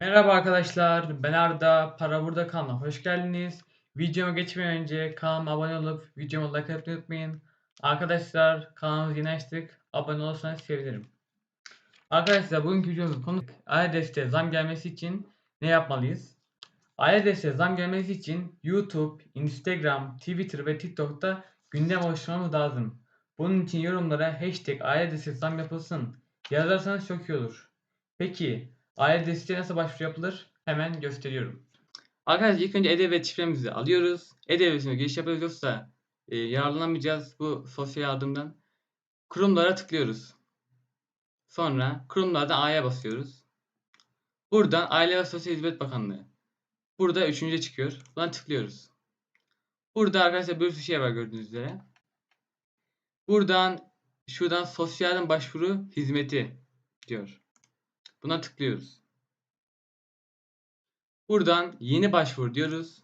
Merhaba arkadaşlar, ben Arda. Para Burada kanalına hoş geldiniz. Videoma geçmeden önce kanalıma abone olup videoma like atmayı unutmayın. Arkadaşlar kanalımızı yeni açtık. Abone olursanız sevinirim. Arkadaşlar bugünkü videomuzun konu aile zam gelmesi için ne yapmalıyız? Aile zam gelmesi için YouTube, Instagram, Twitter ve TikTok'ta gündem oluşturmamız lazım. Bunun için yorumlara hashtag aile zam yapılsın yazarsanız çok iyi olur. Peki aile desteğe nasıl başvuru yapılır? Hemen gösteriyorum. Arkadaşlar ilk önce E-Devlet şifremizi alıyoruz. E-Devlet'ine giriş yapıyoruz yoksa e, yararlanamayacağız bu sosyal yardımdan. Kurumlara tıklıyoruz. Sonra kurumlardan A'ya basıyoruz. Buradan Aile ve Sosyal Hizmet Bakanlığı. Burada üçüncü çıkıyor. Buna tıklıyoruz. Burada arkadaşlar bir sürü şey var gördüğünüz üzere. Buradan şuradan sosyal yardım başvuru hizmeti diyor. Buna tıklıyoruz. Buradan yeni başvur diyoruz.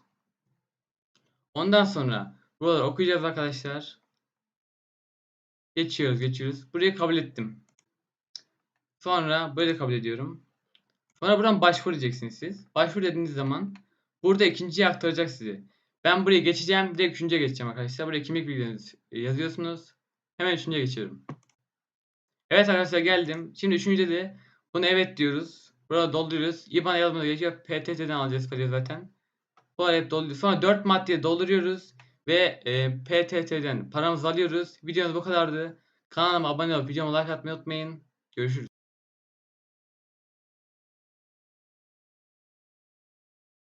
Ondan sonra buraları okuyacağız arkadaşlar. Geçiyoruz geçiyoruz. Burayı kabul ettim. Sonra böyle kabul ediyorum. Sonra buradan başvur diyeceksiniz siz. Başvur dediğiniz zaman burada ikinciye aktaracak sizi. Ben buraya geçeceğim. Direkt üçüncüye geçeceğim arkadaşlar. Buraya kimlik bilgilerinizi yazıyorsunuz. Hemen üçüncüye geçiyorum. Evet arkadaşlar geldim. Şimdi üçüncüde de bunu evet diyoruz. Burada dolduruyoruz. IBAN yazmamız gerekiyor. PTT'den alacağız parayı zaten. Bu hep dolduruyoruz. Sonra 4 maddeyi dolduruyoruz. Ve e, PTT'den paramızı alıyoruz. Videomuz bu kadardı. Kanalıma abone olup videoma like atmayı unutmayın. Görüşürüz.